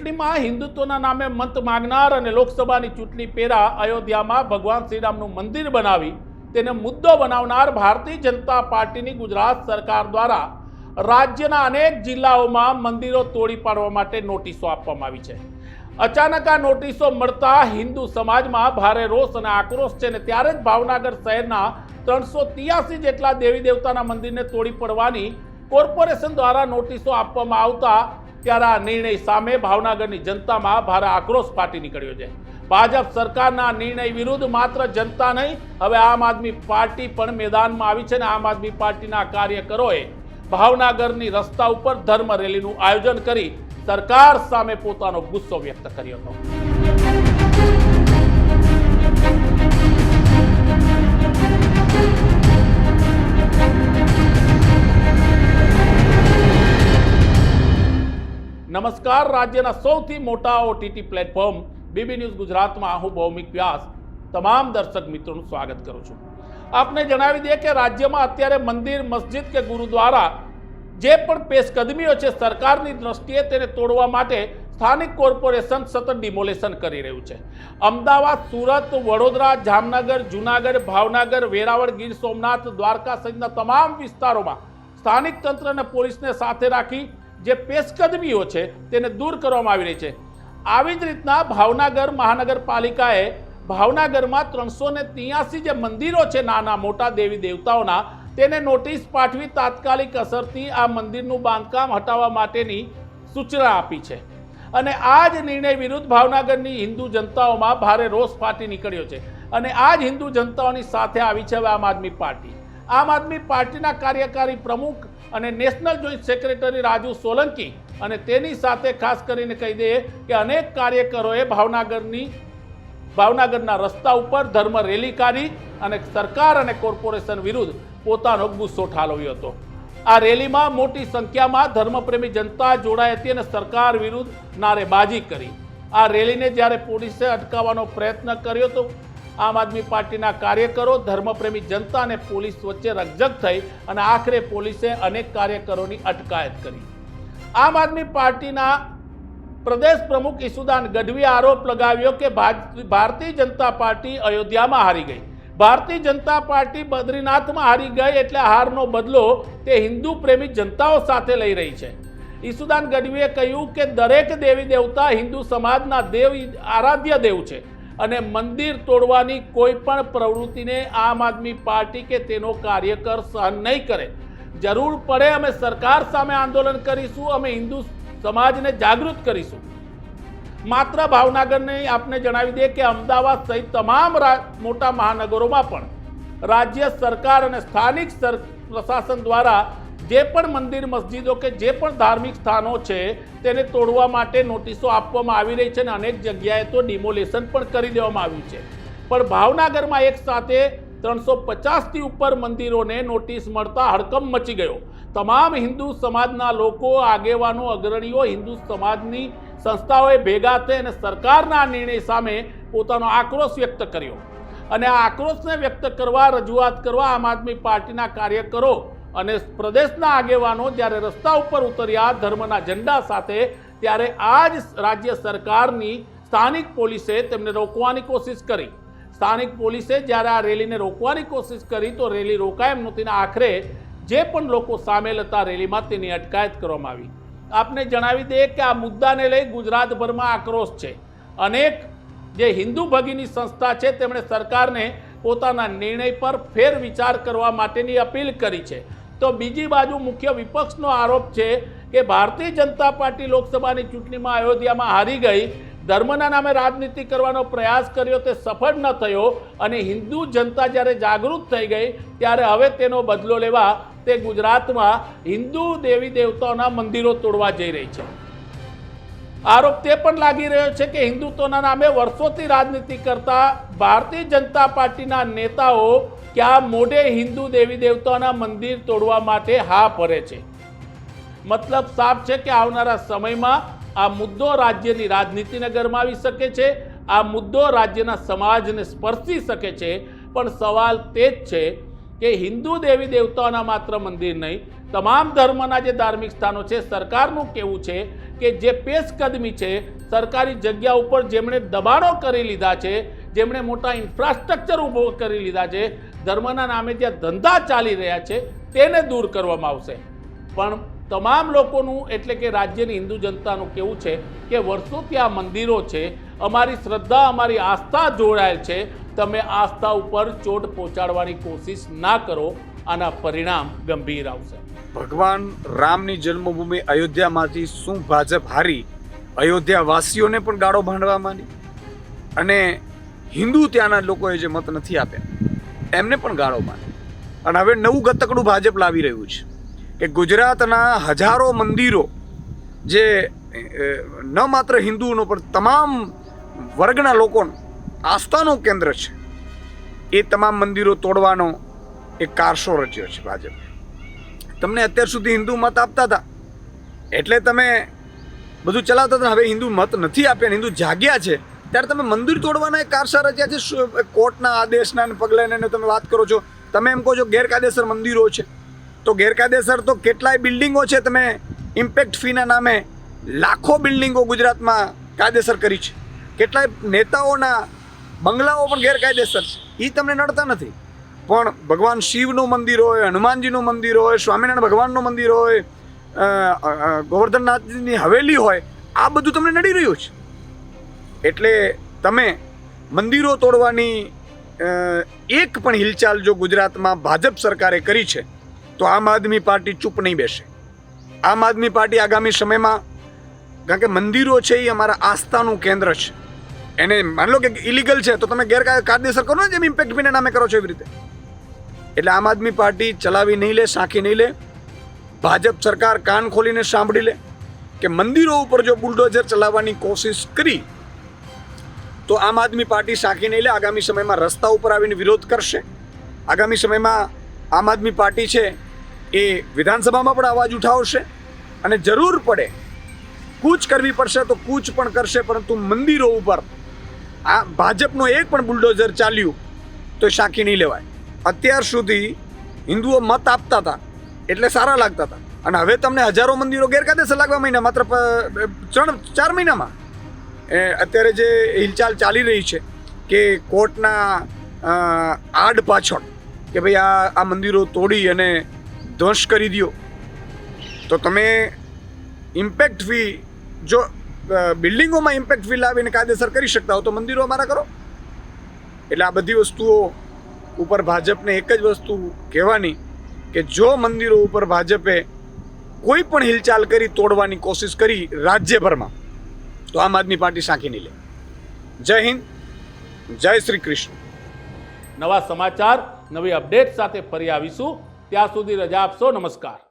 ચૂંટણીમાં હિન્દુત્વના નામે મત માંગનાર અને લોકસભાની ચૂંટણી પહેલાં અયોધ્યામાં ભગવાન શ્રીરામનું મંદિર બનાવી તેને મુદ્દો બનાવનાર ભારતીય જનતા પાર્ટીની ગુજરાત સરકાર દ્વારા રાજ્યના અનેક જિલ્લાઓમાં મંદિરો તોડી પાડવા માટે નોટિસો આપવામાં આવી છે. અચાનક આ નોટિસો મળતા હિન્દુ સમાજમાં ભારે રોષ અને આક્રોશ છે અને ત્યારે જ ભાવનગર શહેરના ત્રણસો જેટલા દેવી દેવતાના મંદિરને તોડી પડવાની કોર્પોરેશન દ્વારા નોટિસો આપવામાં આવતા ત્યારે આ નિર્ણય સામે ભાવનગરની જનતામાં ભારે આક્રોશ ફાટી નીકળ્યો છે. ભાજપ સરકારના નિર્ણય વિરુદ્ધ માત્ર જનતા નહીં, હવે આમ આદમી પાર્ટી પણ મેદાનમાં આવી છે અને આમ આદમી પાર્ટીના કાર્યકરોએ ભાવનગરની રસ્તા ઉપર ધર્મ રેલીનું આયોજન કરી સરકાર સામે પોતાનો ગુસ્સો વ્યક્ત કર્યો હતો. નમસ્કાર, રાજ્યના સૌથી મોટા ઓટીટી પ્લેટફોર્મ બીબી ન્યૂઝ ગુજરાતમાં હું ભૌમિક વ્યાસ. તમામ દર્શક મિત્રોનું સ્વાગત કરું છું. આપને જણાવી દઈએ કે રાજ્યમાં અત્યારે મંદિર, મસ્જિદ કે ગુરુદ્વારા જે પણ પેશકદમીઓ છે, સરકારની દ્રષ્ટિએ તેને તોડવા માટે સ્થાનિક કોર્પોરેશન સતત ડિમોલેશન કરી રહ્યું છે. અમદાવાદ, સુરત, વડોદરા, જામનગર, જુનાગઢ, ભાવનગર, વેરાવળ, ગીર સોમનાથ, દ્વારકા સહિતના તમામ વિસ્તારોમાં સ્થાનિક તંત્ર અને પોલીસને સાથે રાખી જે પેશકદમીઓ છે, તેને દૂર કરવામાં આવી રહી છે. આવી જ રીતના ભાવનગર મહાનગરપાલિકાએ ભાવનગરમાં ત્રણસો ને ત્યાસી જે મંદિરો છે, નાના મોટા દેવી દેવતાઓના, તેને નોટિસ પાઠવી તાત્કાલિક અસરથી આ મંદિરનું બાંધકામ હટાવવા માટેની સૂચના આપી છે. અને આ જ નિર્ણય વિરુદ્ધ ભાવનગરની હિન્દુ જનતાઓમાં ભારે રોષ ફાટી નીકળ્યો છે. અને આ જ હિન્દુ જનતાઓની સાથે આવી છે આમ આદમી પાર્ટી. આમ આદમી પાર્ટીના કાર્યકારી પ્રમુખ અને national joint secretary Raju Solanki અને તેની સાથે ખાસ કરીને કહી દઈએ કે અનેક કાર્યકરોએ ભાવનગરની, ભાવનગરના રસ્તા ઉપર ધર્મ રેલી કાઢી અને સરકાર અને કોર્પોરેશન વિરુદ્ધ પોતાનો ગુસ્સો ઠાલવ્યો હતો. આ રેલીમાં મોટી સંખ્યામાં ધર્મપ્રેમી જનતા જોડાઈ હતી અને સરકાર વિરુદ્ધ નારેબાજી કરી. આ રેલીને જ્યારે પોલીસે અટકાવવાનો પ્રયત્ન કર્યો તો આમ આદમી પાર્ટીના કાર્યકરો, ધર્મપ્રેમી જનતા અને પોલીસ વચ્ચે રકઝક થઈ અને આખરે પોલીસે અનેક કાર્યકરોની અટકાયત કરી. આમ આદમી પાર્ટીના પ્રદેશ પ્રમુખ ઈસુદાન ગઢવીએ આરોપ લગાવ્યો કે ભારતીય જનતા પાર્ટી અયોધ્યામાં હારી ગઈ. ભારતીય જનતા પાર્ટી બદ્રીનાથમાં હારી ગઈ એટલે હારનો બદલો તે હિન્દુ પ્રેમી જનતાઓ સાથે લઈ રહી છે. ઈસુદાન ગઢવીએ કહ્યું કે દરેક દેવી દેવતા હિન્દુ સમાજના દેવ આરાધ્ય દેવ છે. અને મંદિર તોડવાની કોઈ પણ પ્રવૃત્તિને આમ આદમી પાર્ટી કે તેનો કાર્યકર સહન નહીં કરે. જરૂર પડે અમે સરકાર સામે આંદોલન કરીશું, અમે હિન્દુ સમાજને જાગૃત કરીશું. માત્ર ભાવનગરને આપને જણાવી દઈએ કે અમદાવાદ સહિત તમામ મોટા મહાનગરોમાં પણ રાજ્ય સરકાર અને સ્થાનિક પ્રશાસન દ્વારા જે પણ મંદિર મસ્જિદો કે જે પણ ધાર્મિક સ્થાનો છે, તેને તોડવા માટે નોટિસો આપવામાં આવી રહી છે અને અનેક જગ્યાએ તો ડિમોલેશન પણ કરી દેવામાં આવ્યું છે. પણ ભાવનગરમાં એક સાથે ત્રણસો પચાસથી ઉપર મંદિરોને નોટિસ મળતા હડકંપ મચી ગયો. તમામ હિન્દુ સમાજના લોકો, આગેવાનો, અગ્રણીઓ હિન્દુ સમાજની સંસ્થાઓએ ભેગા થઈ અને સરકારના નિર્ણય સામે પોતાનો આક્રોશ વ્યક્ત કર્યો. અને આ આક્રોશને વ્યક્ત કરવા, રજૂઆત કરવા આમ આદમી પાર્ટીના કાર્યકરો અને પ્રદેશના આગેવાનો જ્યારે રસ્તા ઉપર ઉતર્યા ધર્મના ઝંડા સાથે, ત્યારે આ જ રાજ્ય સરકારની સ્થાનિક પોલીસે તેમને રોકવાની કોશિશ કરી. સ્થાનિક પોલીસે જ્યારે આ રેલીને રોકવાની કોશિશ કરી, તો રેલી રોકાય એમ નહોતી આખરે જે પણ લોકો સામેલ હતા રેલીમાં તેની અટકાયત કરવામાં આવી. આપને જણાવી દઈએ કે આ મુદ્દાને લઈ ગુજરાતભરમાં આક્રોશ છે. અનેક જે હિન્દુ ભગીની સંસ્થા છે, તેમણે સરકારને પોતાના નિર્ણય પર ફેર વિચાર કરવા માટેની અપીલ કરી છે. તો બીજી બાજુ મુખ્ય વિપક્ષનો આરોપ છે કે ભારતીય જનતા પાર્ટી લોકસભાની ચૂંટણીમાં અયોધ્યામાં હારી ગઈ. ધર્મના નામે રાજનીતિ કરવાનો પ્રયાસ કર્યો, તે સફળ ન થયો અને હિન્દુ જનતા જ્યારે જાગૃત થઈ ગઈ, ત્યારે હવે તેનો બદલો લેવા તે ગુજરાતમાં હિન્દુ દેવી દેવતાઓના મંદિરો તોડવા જઈ રહી છે. આરોપ તે પણ લાગી રહ્યો છે કે હિન્દુત્વના નામે વર્ષોથી રાજનીતિ કરતા ભારતીય જનતા પાર્ટીના નેતાઓ ક્યાં મોઢે હિન્દુ દેવી દેવતાઓના મંદિર તોડવા માટે હા ભરે છે. મતલબ સાફ છે કે આવનારા સમયમાં આ મુદ્દો રાજ્યની રાજનીતિને ગરમાવી શકે છે, આ મુદ્દો રાજ્યના સમાજને સ્પર્શી શકે છે, પણ સવાલ તે જ છે કે હિન્દુ દેવી દેવતાઓના માત્ર મંદિર નહીં, તમામ ધર્મના જે ધાર્મિક સ્થાનો છે, સરકારનું કેવું છે કે જે પેશકદમી છે, સરકારી જગ્યા ઉપર જેમણે દબાણો કરી લીધા છે, જેમણે મોટા ઇન્ફ્રાસ્ટ્રક્ચર ઊભો કરી લીધા છે ધર્મના નામે જ્યાં ધંધા ચાલી રહ્યા છે, તેને દૂર કરવામાં આવશે. પણ તમામ લોકોનું, એટલે કે રાજ્યની હિન્દુ જનતાનું કેવું છે કે વર્ષોથી આ મંદિરો છે, અમારી શ્રદ્ધા, અમારી આસ્થા જોડાયેલ છે. તમે આસ્થા ઉપર ચોટ પહોંચાડવાની કોશિશ ના કરો, આના પરિણામ ગંભીર આવશે. ભગવાન રામની જન્મભૂમિ અયોધ્યામાંથી શું ભાજપ હારી? અયોધ્યા વાસીઓને પણ ગાળો ભાંડવા માંડી? અને હિન્દુ ત્યાંના લોકોએ જે મત નથી આપ્યા? એમને પણ ગાળો માંડી અને હવે નવું ગતકડું ભાજપ લાવી રહ્યું છે કે ગુજરાતના હજારો મંદિરો જે ન માત્ર હિન્દુઓનો, પણ તમામ વર્ગના લોકોનું આસ્થાનું કેન્દ્ર છે, એ તમામ મંદિરો તોડવાનો એક કારસો રચ્યો છે ભાજપ. તમને અત્યાર સુધી હિન્દુ મત આપતા હતા, એટલે તમે બધું ચલાવતા હતા. હવે હિન્દુ મત નથી આપ્યા, હિન્દુ જાગ્યા છે. ત્યારે તમે મંદિર તોડવાના કારસા રચ્યા છે કોર્ટના આદેશના ને પગલે તમે વાત કરો છો. તમે એમ કહો છો ગેરકાયદેસર મંદિરો છે. તો ગેરકાયદેસર તો કેટલાય બિલ્ડિંગો છે તમે ઇમ્પેક્ટ ફીના નામે લાખો બિલ્ડિંગો ગુજરાતમાં કાયદેસર કરી છે. કેટલાય નેતાઓના બંગલાઓ પણ ગેરકાયદેસર છે. એ તમને નડતા નથી. પણ ભગવાન શિવનું મંદિર હોય, હનુમાનજીનું મંદિર હોય, સ્વામિનારાયણ ભગવાનનું મંદિર હોય ગોવર્ધનનાથજીની હવેલી હોય, આ બધું તમને નડી રહ્યું છે. એટલે તમે મંદિરો તોડવાની એક પણ હિલચાલ જો ગુજરાતમાં ભાજપ સરકારે કરી છે, તો આમ આદમી પાર્ટી ચૂપ નહીં બેસે. આમ આદમી પાર્ટી આગામી સમયમાં, કારણ કે મંદિરો છે એ અમારા આસ્થાનું કેન્દ્ર છે. એને માની લો કે ઇલીગલ છે, તો તમે ગેરકાયદેસર કરો ને જેમ ઇમ્પેક્ટ બીને નામે કરો છો એવી રીતે. એટલે આમ આદમી પાર્ટી ચલાવી નહીં લે, સાંખી નહીં લે, ભાજપ સરકાર કાન ખોલીને સાંભળી લે કે મંદિરો ઉપર જો બુલડોઝર ચલાવવાની કોશિશ કરી તો આમ આદમી પાર્ટી સાંખી નહીં લે. આગામી સમયમાં રસ્તા ઉપર આવીને વિરોધ કરશે. આગામી સમયમાં આમ આદમી પાર્ટી છે એ વિધાનસભામાં પણ અવાજ ઉઠાવશે અને જરૂર પડે કૂચ કરવી પડશે તો કૂચ પણ કરશે, પરંતુ મંદિરો ઉપર આ ભાજપનો એક પણ બુલડોઝર ચાલ્યું તો સાંખી નહીં લેવાય. અત્યાર સુધી હિન્દુઓ મત આપતા હતા, એટલે સારા લાગતા હતા. અને હવે તમને હજારો મંદિરો ગેરકાયદેસર લાગવા મહિના માત્ર ત્રણ, ચાર મહિનામાં. અત્યારે જે હિલચાલ ચાલી રહી છે કે કોર્ટના આડ પાછળ કે ભાઈ આ આ મંદિરો તોડી અને ધ્વંસ કરી દો તો તમે ઇમ્પેક્ટ ફી, જો બિલ્ડિંગોમાં ઇમ્પેક્ટ ફી લાવીને કાયદેસર કરી શકતા હો તો મંદિરો અમારા કરો. એટલે આ બધી વસ્તુઓ ઉપર ભાજપને એક જ વસ્તુ કહેવાની કે જો મંદિરો ઉપર ભાજપે કોઈ પણ હિલચાલ કરી તોડવાની કોશિશ કરી રાજ્યભરમાં તો આમ આદમી પાર્ટી સાંખી નહીં લે. જય હિન્દ, જય શ્રી કૃષ્ણ. નવા સમાચાર, નવી અપડેટ સાથે ફરી આવીશું. ત્યાં સુધી રજા આપશો. નમસ્કાર.